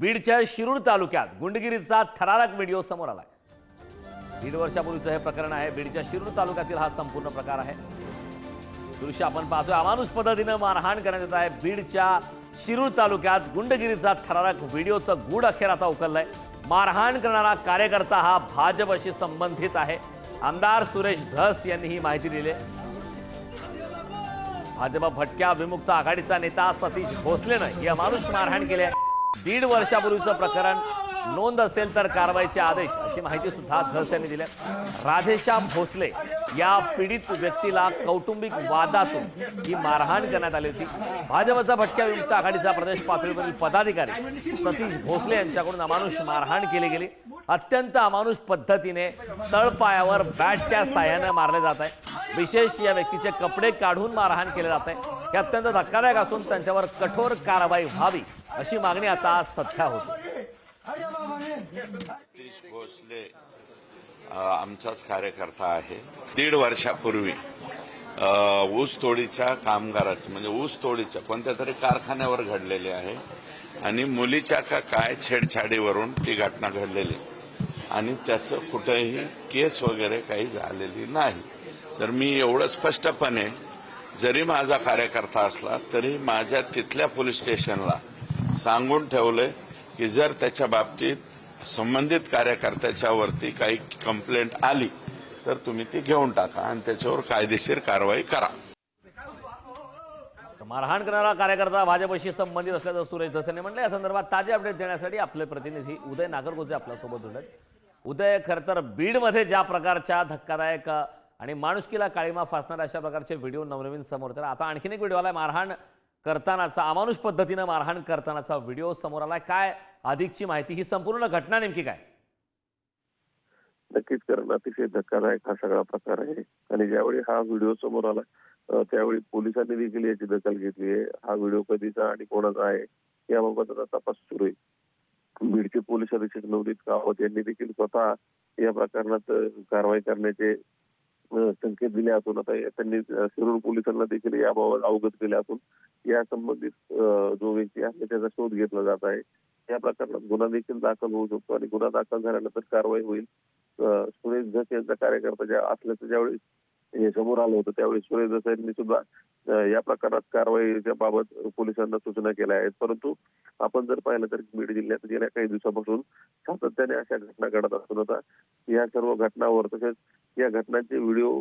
बीडच्या शिरूर तालुक्यात गुंडगिरीचा थरारक व्हिडिओ समोर आलाय. दीड वर्षापूर्वीचं हे प्रकरण आहे. बीडच्या शिरूर तालुक्यातील हा संपूर्ण प्रकार आहे. दृश्य आपण पाहतोय. अमानुष पद्धतीनं मारहाण करण्यात येत आहे. बीडच्या शिरूर तालुक्यात गुंडगिरीचा थरारक व्हिडिओचं गूढ अखेर आता उकललंय मारहाण करणारा कार्यकर्ता हा भाजपशी संबंधित आहे. आमदार सुरेश धस यांनी ही माहिती दिली. आहे. भाजप भटक्या विमुक्त आघाडीचा नेता सतीश भोसलेनं या माणूस मारहाण केली आहे. दीड वर्षापूर्वीचं प्रकरण नोंद असेल तर कारवाईचे आदेश अशी माहिती सुद्धा धस यांनी दिली. राधेश्याम भोसले या पीडित व्यक्तीला कौटुंबिक वादातून ही मारहाण करण्यात आली होती. भाजपचा भटक्या विमुक्त आघाडीचा प्रदेश पातळीवरील पदाधिकारी सतीश भोसले यांच्याकडून अमानुष मारहाण केली गेली. अत्यंत अमानुष पद्धतीने तळपायावर बॅटच्या साह्याने मारले जात आहे. विशेष या व्यक्तीचे कपडे काढून मारहाण केले जात आहे. हे अत्यंत धक्कादायक असून त्यांच्यावर कठोर कारवाई व्हावी अशी मागणी आता सध्या होती. सतीश भोसले आमचाच कार्यकर्ता आहे. दीड वर्षापूर्वी ऊसतोडीच्या ऊस तोडीच्या कामगाराची म्हणजे ऊस तोडीच्या कोणत्या तरी कारखान्यावर घडलेली आहे आणि मुलीच्या का काय छेडछाडीवरून ती घटना घडलेली. आणि त्याचं कुठेही केस वगैरे काही झालेली नाही. तर मी एवढं स्पष्टपणे जरी माझा कार्यकर्ता असला तरी माझ्या तिथल्या पोलीस स्टेशनला सांगून ठेवलंय की जर त्याच्या बाबतीत संबंधित कार्यकर्त्याच्या वरती काही कंप्लेंट आली तर तुम्ही ती घेऊन टाका आणि त्याच्यावर कायदेशीर कारवाई करा. मारहाण करणारा कार्यकर्ता भाजपशी संबंधित असल्याचं सुरेश धसेने म्हटलं या संदर्भात ताजे अपडेट देण्यासाठी आपले प्रतिनिधी उदय नागरगोजे आपल्यासोबत जोडत उदय खरं तर बीडमध्ये ज्या प्रकारच्या धक्कादायक आणि माणुसकीला काळीमा फासणाऱ्या अशा प्रकारचे व्हिडिओ नवनवीन समोर तर आता आणखीन एक व्हिडिओ आहे मारहाण करतानाचा अमानुष पद्धतीनं मारहाण करतानाचा व्हिडिओ समोर आलाय. काय अधिकची माहिती? ही संपूर्ण घटना नेमकी काय? नक्कीच कारण अतिशय धक्कादायक हा सगळा प्रकार आहे. आणि ज्यावेळी हा व्हिडिओ समोर आला त्यावेळी पोलिसांनी देखील याची दखल घेतली आहे. हा व्हिडिओ कधीचा आणि कोणाचा आहे याबाबत आता तपास सुरू आहे. बीडचे पोलीस अधीक्षक नवनीत कावत यांनी देखील स्वतः या प्रकरणात कारवाई करण्याचे संकेत दिले असून आता या- त्यांनी शिरूर पोलिसांना देखील याबाबत अवगत केले असून या संबंधित जो व्यक्ती आहे त्याचा शोध घेतला जात आहे. या प्रकरणात गुन्हा देखील दाखल होऊ शकतो आणि गुन्हा दाखल झाल्यानंतर कारवाई होईल. सुरेश धस यांचा कार्यकर्ता ज्या असल्याचं ज्यावेळी हे समोर आलं होतं त्यावेळी सुरेश धस यांनी सुद्धा या प्रकारात कारवाईच्या बाबत पोलिसांना सूचना केल्या आहेत. परंतु आपण जर पाहिलं तर बीड जिल्ह्यात गेल्या काही दिवसापासून सातत्याने अशा घटना घडत असून आता या सर्व घटनावर तसेच या घटनांचे व्हिडिओ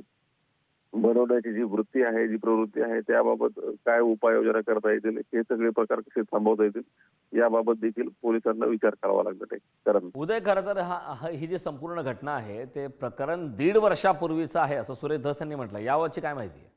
बनवण्याची जी वृत्ती आहे जी प्रवृत्ती आहे त्याबाबत काय उपाययोजना करता येतील हे सगळे प्रकार कसे थांबवता येतील याबाबत देखील पोलिसांना विचार करावा लागणार आहे. कारण उदय खरं तर हा ही जी संपूर्ण घटना आहे ते प्रकरण दीड वर्षापूर्वीचं आहे असं सुरेश धस यांनी म्हटलं. यावरची काय माहिती आहे?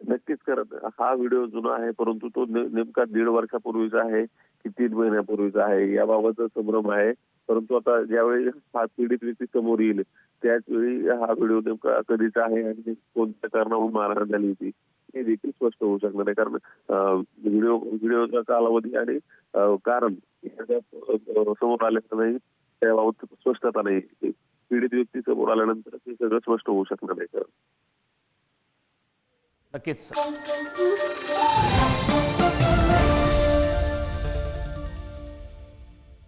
नक्कीच करत हा व्हिडिओ जुना आहे परंतु तो नेमका दीड वर्षापूर्वीचा आहे की तीन महिन्यापूर्वीचा आहे याबाबतचा संभ्रम आहे. परंतु आता ज्यावेळी हा पीडित व्यक्ती समोर येईल त्याच वेळी हा व्हिडिओ नेमका कधीचा आहे आणि कोणत्या कारणावरून मारहाण झाली होती हे देखील स्पष्ट होऊ शकणार नाही. कारण व्हिडिओ व्हिडिओचा कालावधी आणि कारण समोर आलेलं नाही त्याबाबत स्पष्टता नाही. पीडित व्यक्ती समोर आल्यानंतर हे सगळं स्पष्ट होऊ शकणार नाही. कारण नक्कीच